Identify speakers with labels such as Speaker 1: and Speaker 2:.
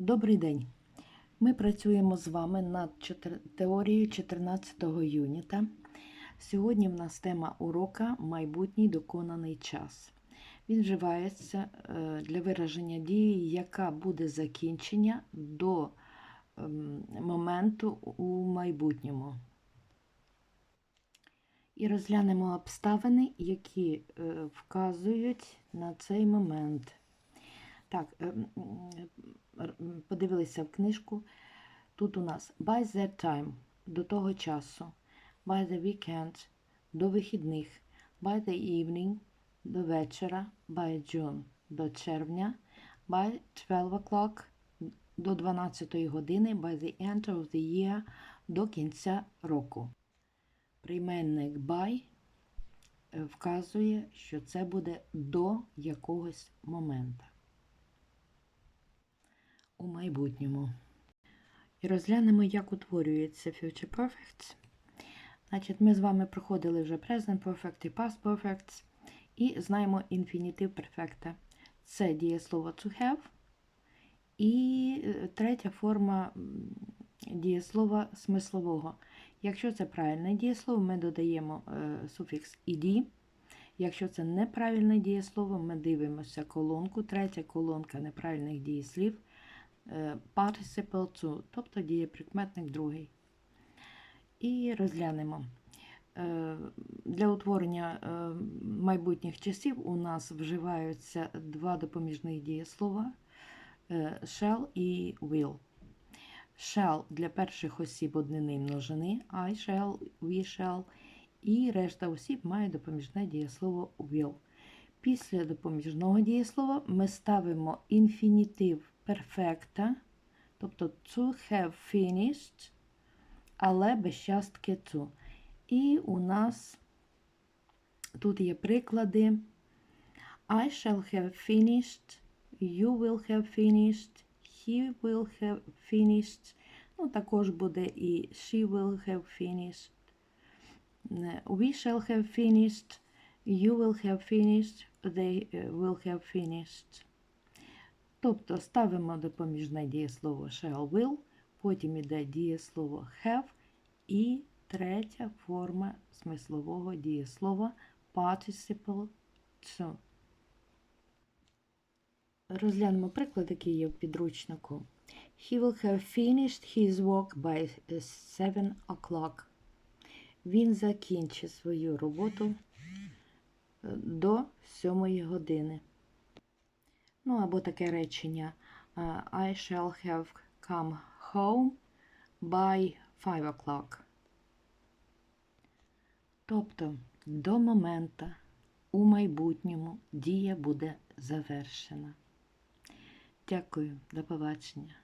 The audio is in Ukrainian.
Speaker 1: Добрий день. Ми працюємо з вами над теорією 14 юніта. Сьогодні в нас тема урока майбутній доконаний час. Він вживається е, для вираження дії, яка буде закінчення до ем, моменту у майбутньому. І розглянемо обставини, які е, вказують на цей момент. Так, ем, подивилися в книжку. Тут у нас by that time до того часу, by the weekend до вихідних, by the evening до вечора, by June до червня, by 12 o'clock до 12 години, by the end of the year до кінця року. Прийменник by вказує, що це буде до якогось моменту у майбутньому. І розглянемо, як утворюється Future Perfects. Значить, ми з вами проходили вже Present Perfect і Past Perfects. І знаємо інфінітив перфекта. Це дієслово to have. І е, третя форма дієслова смислового. Якщо це правильне дієслово, ми додаємо е, суфікс ed. Якщо це неправильне дієслово, ми дивимося колонку. Третя колонка неправильних дієслів participle to, тобто дієприкметник другий. І розглянемо. Е, Для утворення е, майбутніх часів у нас вживаються два допоміжних дієслова е, shall і will. Shall для перших осіб однини множини, I shall, we shall, і решта осіб має допоміжне дієслово will. Після допоміжного дієслова ми ставимо інфінітив перфекта, тобто to have finished, але без частки to. І у нас тут є приклади. I shall have finished, you will have finished, he will have finished. Ну, також буде і she will have finished. We shall have finished, you will have finished, they е, will have finished. Тобто ставимо допоміжне дієслово shall will, потім іде дієслово have і третя форма смислового дієслова participle to. Розглянемо приклад, який є в підручнику. He will have finished his work by 7 o'clock. Він закінчить свою роботу е, до 7 години. Ну, або таке речення е, I shall have come home by 5 o'clock. Тобто до моменту у майбутньому дія буде завершена. Дякую, до побачення.